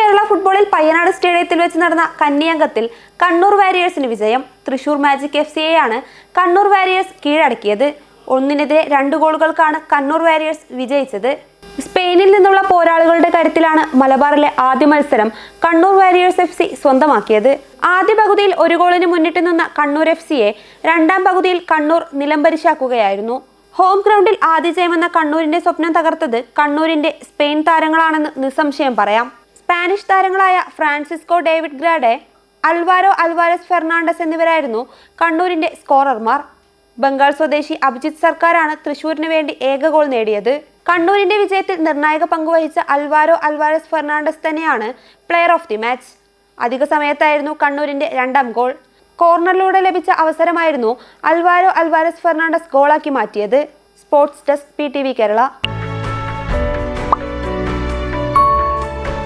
Kerala ഫുട്ബോളിൽ പയ്യനാട് സ്റ്റേഡിയത്തിൽ വെച്ച് നടന്ന കന്നിയംഗത്തിൽ കണ്ണൂർ വാരിയേഴ്സിന് വിജയം. തൃശൂർ മാജിക് എഫ് സിയെയാണ് കണ്ണൂർ വാരിയേഴ്സ് കീഴടക്കിയത്. ഒന്നിനെതിരെ രണ്ട് ഗോളുകൾക്കാണ് കണ്ണൂർ വാരിയേഴ്സ് വിജയിച്ചത്. സ്പെയിനിൽ നിന്നുള്ള പോരാളികളുടെ കരുത്തിലാണ് മലബാറിലെ ആദ്യ മത്സരം കണ്ണൂർ വാരിയേഴ്സ് എഫ് സി സ്വന്തമാക്കിയത്. ആദ്യ പകുതിയിൽ ഒരു ഗോളിന് മുന്നിട്ട് നിന്ന കണ്ണൂർ എഫ് സിയെ രണ്ടാം പകുതിയിൽ കണ്ണൂർ നിലംപരിശാക്കുകയായിരുന്നു. ഹോം ഗ്രൗണ്ടിൽ ആദ്യ ജയമെന്ന കണ്ണൂരിന്റെ സ്വപ്നം തകർത്തത് കണ്ണൂരിന്റെ സ്പെയിൻ താരങ്ങളാണെന്ന് നിസ്സംശയം പറയാം. സ്പാനിഷ് താരങ്ങളായ Francisco David Grade Alvaro Alvarez Fernandez എന്നിവരായിരുന്നു കണ്ണൂരിന്റെ സ്കോറർമാർ. ബംഗാൾ സ്വദേശി അഭിജിത് സർക്കാരാണ് തൃശൂരിന് വേണ്ടി ഏക ഗോൾ നേടിയത്. കണ്ണൂരിന്റെ വിജയത്തിൽ നിർണായക പങ്കുവഹിച്ച അൽവാരോ അൽവാരസ് ഫെർണാണ്ടസ് തന്നെയാണ് പ്ലെയർ ഓഫ് ദി മാച്ച് അധിക സമയത്തായിരുന്നു കണ്ണൂരിന്റെ രണ്ടാം ഗോൾ. കോർണറിലൂടെ ലഭിച്ച അവസരമായിരുന്നു അൽവാരോ അൽവാരസ് ഫെർണാണ്ടസ് ഗോളാക്കി മാറ്റിയത്. Sports desk P Kerala.